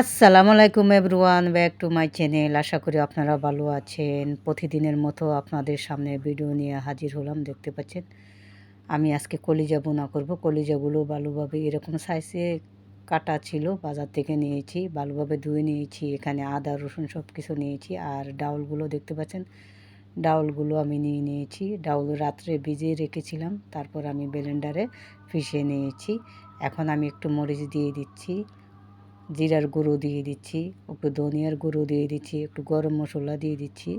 আসসালামু আলাইকুম everyone, back to my channel. আশা করি আপনারা ভালো আছেন। প্রতিদিনের মতো আপনাদের সামনে ভিডিও নিয়ে হাজির হলাম, দেখতে পাচ্ছেন? আমি আজকে কলিজা বোনা করব। কলিজাগুলো ভালোভাবে এরকম সাইজে কাটা ছিল, বাজার থেকে নিয়েছি, ভালোভাবে ধুয়ে নিয়েছি, এখানে আদা, রসুন সব কিছু নিয়েছি, আর ডাউলগুলো দেখতে পাচ্ছেন? ডাউলগুলো আমি নিয়ে নিয়েছি। ডাউল রাত্রে ভিজিয়ে রেখেছিলাম, তারপর আমি ব্লেন্ডারে পিষে নিয়েছি। এখন আমি একটু মরিচ দিয়ে দিচ্ছি। জিরার গুঁড়ো দিয়ে দিচ্ছি, একটু ধনিয়ার গুঁড়ো দিয়ে দিচ্ছি, একটু গরম মশলা দিয়ে দিচ্ছি,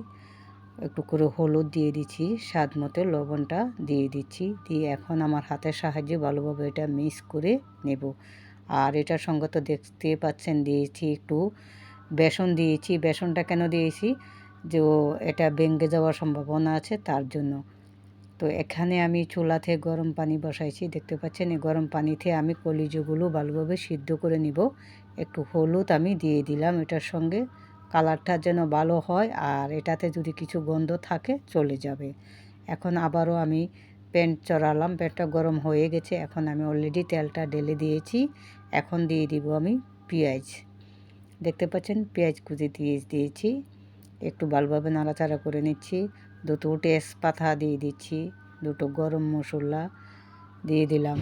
একটু করে হলুদ দিয়ে দিচ্ছি, স্বাদ মতো লবণটা দিয়ে দিচ্ছি, দিয়ে এখন আমার হাতের সাহায্যে ভালোভাবে এটা মিক্স করে নেব। আর এটার সঙ্গে তো দেখতে পাচ্ছেন দিয়েছি একটু বেসন দিয়েছি, বেসনটা কেন দিয়েছি? যে এটা ভেঙে যাওয়ার সম্ভাবনা আছে তার জন্য। তো এখানে আমি চুলাতে গরম পানি বসাইছি, দেখতে পাচ্ছেন এই গরম পানিতে আমি কলিজগুলো ভালোভাবে সিদ্ধ করে নিব। একটু হলুদ আমি দিয়ে দিলাম এটার সঙ্গে। কালারটা যেন ভালো হয় আর এটাতে যদি কিছু গন্ধ থাকে চলে যাবে। এখন আবারও আমি প্যান্ট চড়ালাম প্যান্টটা গরম হয়ে গেছে। এখন আমি অলরেডি তেলটা ঢেলে দিয়েছি। এখন দিয়ে দিব আমি পেঁয়াজ। দেখতে পাচ্ছেন? পেঁয়াজ কুচি দিয়ে দিয়েছি। একটু ভালোভাবে নাড়াচাড়া করে নিচ্ছি। দুটো তেজপাতা দিয়ে দিচ্ছি। দুটো গরম মশলা দিয়ে দিলাম।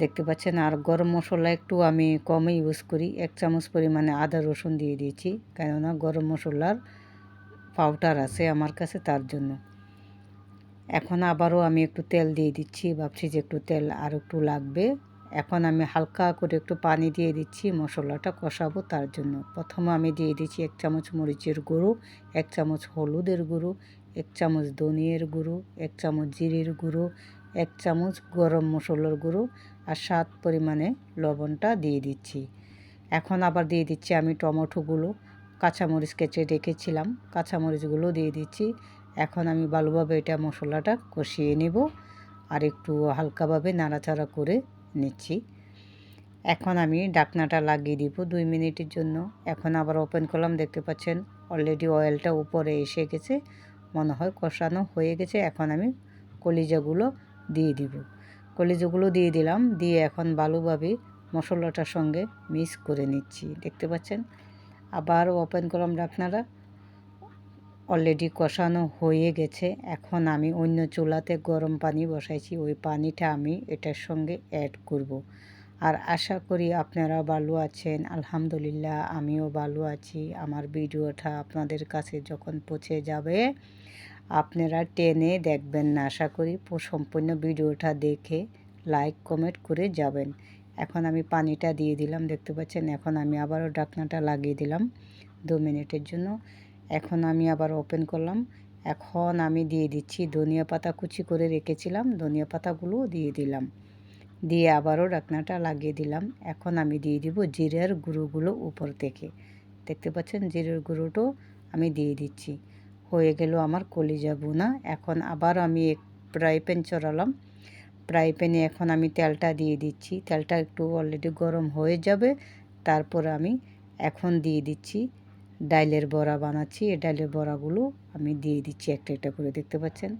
দেখতে পাচ্ছেন, আর গরম মশলা একটু আমি কমই ইউজ করি। এক চামচ পরিমাণে আদা রসুন দিয়ে দিয়েছি, কেননা গরম মশলার পাউডার আছে আমার কাছে তার জন্য। এখন আবারও আমি একটু তেল দিয়ে দিচ্ছি, ভাবছি যে একটু তেল আর একটু লাগবে। এখন আমি হালকা করে একটু পানি দিয়ে দিচ্ছি, মশলাটা কষাবো তার জন্য। প্রথমে আমি দিয়ে দিচ্ছি এক চামচ মরিচের গুঁড়ো, এক চামচ হলুদের গুঁড়ো, এক চামচ ধনিয়ের গুঁড়ো, এক চামচ জিরের গুঁড়ো এক চামচ গরম মশলার গুঁড়ো আর স্বাদ পরিমাণে লবণটা দিয়ে দিচ্ছি। এখন আবার দিয়ে দিচ্ছি আমি টমেটোগুলো। কাঁচামরিচ কেটে রেখেছিলাম, কাঁচামরিচগুলো দিয়ে দিচ্ছি। এখন আমি ভালোভাবে এটা মশলাটা কষিয়ে নেব আর একটু হালকাভাবে নাড়াচাড়া করে নিচ্ছি। এখন আমি ডাকনাটা লাগিয়ে দিব দুই মিনিটের জন্য। এখন আবার ওপেন করলাম, দেখতে পাচ্ছেন অলরেডি অয়েলটা উপরে এসে গেছে। মনে হয় কষানো হয়ে গেছে। এখন আমি কলিজাগুলো দিয়ে দিব। কলিজাগুলো দিয়ে দিলাম, দিয়ে এখন ভালোভাবে মশলাটার সঙ্গে মিক্স করে নিচ্ছি। দেখতে পাচ্ছেন? আবার ওপেন করলাম আপনারা। অলরেডি কষানো হয়ে গেছে। এখন আমি অন্য চুলাতে গরম পানি বসাইছি। ওই পানিটা আমি এটার সঙ্গে অ্যাড করব। আর আশা করি আপনারা ভালো আছেন। আলহামদুলিল্লাহ, আমিও ভালো আছি। আমার ভিডিওটা আপনাদের কাছে যখন পৌঁছে যাবে আপনারা টেনে দেখবেন না। আশা করি সম্পূর্ণ ভিডিওটা দেখে লাইক কমেন্ট করে যাবেন। এখন আমি পানিটা দিয়ে দিলাম, দেখতে পাচ্ছেন? এখন আমি আবারও ডাকনাটা লাগিয়ে দিলাম দু মিনিটের জন্য। এখন আমি আবার ওপেন করলাম। এখন আমি দিয়ে দিচ্ছি ধনিয়া পাতা কুচি করে রেখেছিলাম, ধনিয়া পাতাগুলো দিয়ে দিলাম। দিয়ে আবারও ডাকনাটা লাগিয়ে দিলাম। এখন আমি দিয়ে দিব জিরের গুঁড়োগুলো উপর থেকে। দেখতে পাচ্ছেন? জিরের গুঁড়োটাও আমি দিয়ে দিচ্ছি। হয়ে গেল আমার কলিজা বোনা এখন আবার আমি এক ফ্রাই প্যান চড়ালাম। ফ্রাই প্যানে এখন আমি তেলটা দিয়ে দিচ্ছি। তেলটা একটু অলরেডি গরম হয়ে যাবে। তারপর আমি এখন দিয়ে দিচ্ছি ডাইলের বড়া বানাচ্ছি। এই ডাইলের বড়াগুলো আমি দিয়ে দিচ্ছি একটা একটা করে, দেখতে পাচ্ছেন?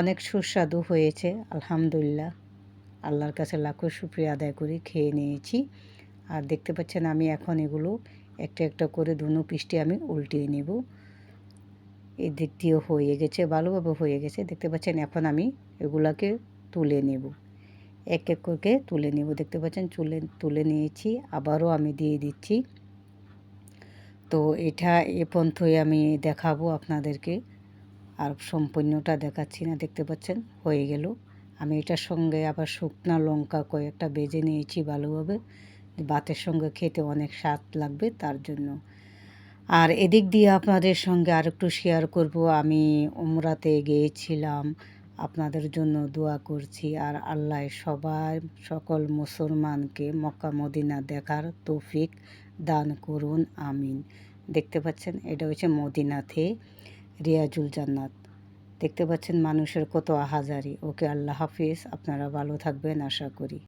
অনেক সুস্বাদু হয়েছে, আলহামদুলিল্লাহ। আল্লাহর কাছে লাখো সুপ্রিয় আদায় করে খেয়ে নিয়েছি। আর দেখতে পাচ্ছেন আমি এখন এগুলো একটা একটা করে দুনো পিসটি আমি উল্টিয়ে নেব। এই দিক দিয়েও হয়ে গেছে, ভালোভাবে হয়ে গেছে। দেখতে পাচ্ছেন, এখন আমি এগুলাকে তুলে নেব। এক এক করে তুলে নেব। দেখতে পাচ্ছেন, চুলে তুলে নিয়েছি, আবারও আমি দিয়ে দিচ্ছি। তো এটা এ পন্থই আমি দেখাবো আপনাদেরকে। আর সম্পূর্ণটা দেখাচ্ছি না, দেখতে পাচ্ছেন, হয়ে গেল। আমি এটার সঙ্গে আবার শুকনা লঙ্কা কয়েকটা বেজে নিয়েছি ভালোভাবে। ভাতের সঙ্গে খেতে অনেক স্বাদ লাগবে তার জন্য। আর এদিক দিয়ে আপনাদের সঙ্গে আর একটু শেয়ার করব। আমি উমরাতে গিয়েছিলাম। আপনাদের জন্য দোয়া করছি। আর আল্লাহ সবাই সকল মুসলমানকে মক্কা, মদিনা দেখার তৌফিক দান করুন। আমিন। দেখতে পাচ্ছেন, এটা হচ্ছে মদিনাতে রিয়াজুল জান্নাত। দেখতে পাচ্ছেন, মানুষের কত আহাজারি ওকে আল্লাহ হাফিজ। আপনারা ভালো থাকবেন, আশা করি।